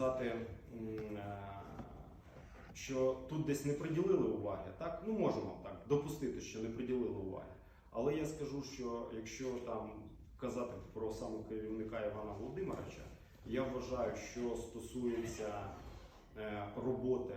сказати, е, що тут десь не приділили уваги. Так, ну можемо так допустити, що не приділили уваги. Але я скажу, що якщо там казати про саме керівника Івана Володимировича, я вважаю, що стосується е, роботи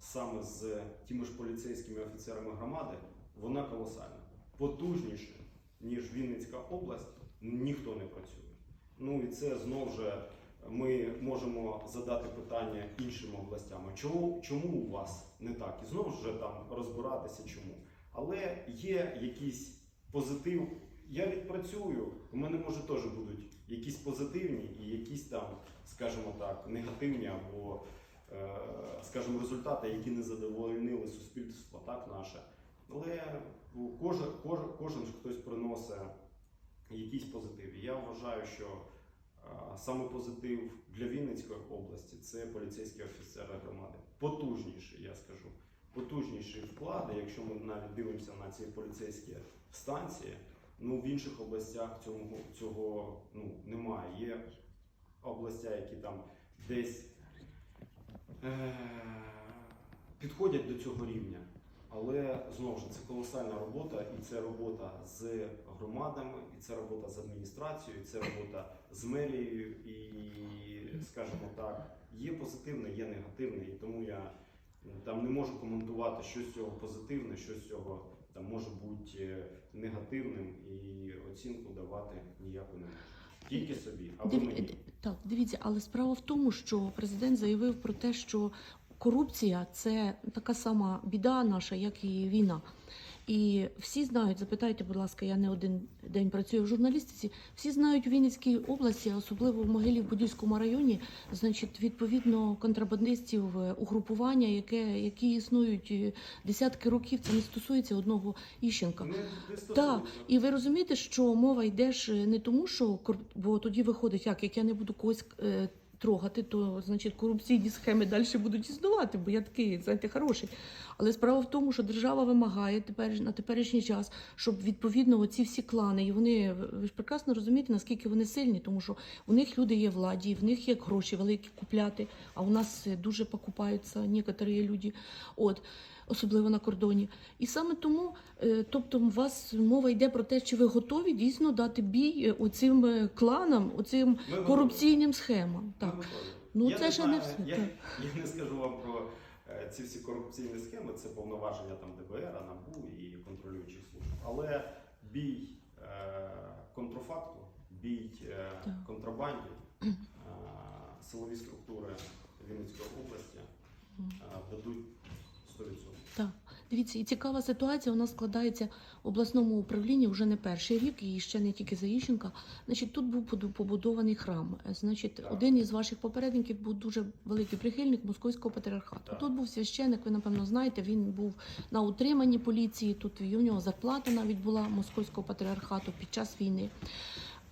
саме з тими ж поліцейськими офіцерами громади, вона колосальна. Потужніше, ніж Вінницька область, ніхто не працює. Ну і це знову ж ми можемо задати питання іншим областям. Чому, чому у вас не так? І знову ж там розбиратися чому. Але є якийсь позитив. Я відпрацюю, у мене може теж будуть якісь позитивні і якісь там, скажімо так, негативні або, е, скажімо, результати, які не задовольнили суспільство, так наше. Але кожен, кожен, кожен хтось приносить якийсь позитив. І я вважаю, що саме позитив для Вінницької області це поліцейські офіцери громади. Потужніший, я скажу. Потужніші вклади, якщо ми навіть дивимося на ці поліцейські станції, ну в інших областях цього, цього ну, немає. Є областя, які там десь е- підходять до цього рівня. Але знову ж це колосальна робота, і це робота з громадами, і це робота з адміністрацією, і це робота з мерією. І, скажімо так, є позитивне, є негативне, і тому я там не можу коментувати, що з цього позитивне, що з цього там може бути е, негативним, і оцінку давати ніяку не можу. Тільки собі, або Див... мені. Так, дивіться, але справа в тому, що президент заявив про те, що корупція це така сама біда наша, як і війна. І всі знають, запитайте, будь ласка, я не один день працюю в журналістиці. Всі знають у Вінницькій області, особливо в Могилів-Подільському районі, значить, відповідно контрабандистів е, угрупування, яке які існують е, десятки років. Це не стосується одного Іщенка. Так, і ви розумієте, що мова йде ж не тому, що бо тоді виходить, як, як я не буду когось е, трогати, то значить корупційні схеми далі будуть існувати, бо я такий, знаєте, хороший. Але справа в тому, що держава вимагає тепер на теперішній час, щоб відповідно оці всі клани, і вони ви ж прекрасно розумієте, наскільки вони сильні, тому що у них люди є владі, в них є гроші великі купляти. А у нас дуже покупаються некоторі люди. От. Особливо на кордоні, і саме тому, е, тобто, у вас мова йде про те, чи ви готові дійсно дати бій е, оцим е, кланам, оцим Ми корупційним схемам. Так. Ну Я це ще не все. Я, я не скажу вам про е, ці всі корупційні схеми, це повноваження там ДБР, НАБУ і контролюючих служб. Але бій е, контрафакту, бій е, контрабанді, е, силові структури Вінницької області е, дадуть 100%. Дивіться, і цікава ситуація у нас складається в обласному управлінні вже не перший рік, і ще не тільки за Іщенка. Значить, тут був побудований храм. Значить, один із ваших попередників був дуже великий прихильник московського патріархату. Тут був священик, ви напевно знаєте, він був на утриманні поліції. Тут у нього зарплата навіть була московського патріархату під час війни.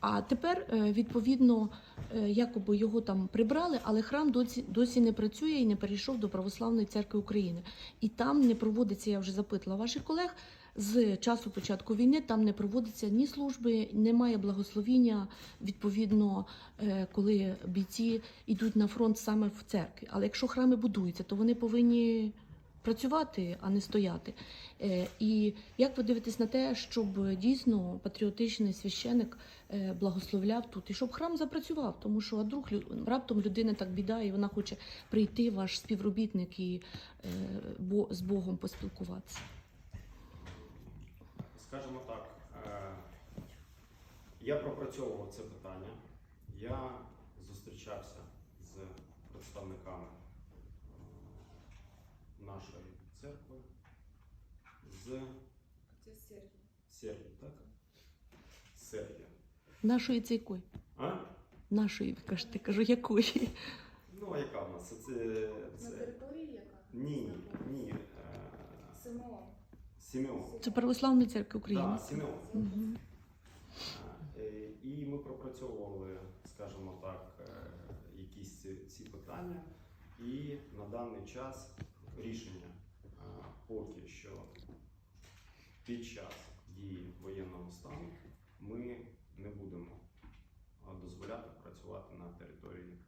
А тепер, е, відповідно, е, якоби його там прибрали, але храм досі, досі не працює і не перейшов до Православної церкви України. І там не проводиться, я вже запитала ваших колег. З часу початку війни там не проводиться ні служби, немає благословіння, відповідно, е, коли бійці йдуть на фронт саме в церкві. Але якщо храми будуються, то вони повинні працювати, а не стояти. Е, І як ви дивитесь на те, щоб дійсно патріотичний священик е, благословляв тут і щоб храм запрацював, тому що а друг раптом людина так біда, і вона хоче прийти, ваш співробітник і е, з Богом поспілкуватися. Скажімо так, я пропрацьовував це питання. Я зустрічався з представниками нашої церкви з Це Сергій. Так? Сербія. Нашої це якої? А? Нашої, ви кажете, кажу, якої? Ну, а яка в нас? Це, це, На території яка? Ні, ні. Е, Симеон. Сімеон. Це Православна церква України. Так, Сімеон. Мгм. Е, І ми пропрацьовували, скажімо так, е, якісь ці питання. І на даний час рішення поки що під час дії воєнного стану ми не будемо дозволяти працювати на території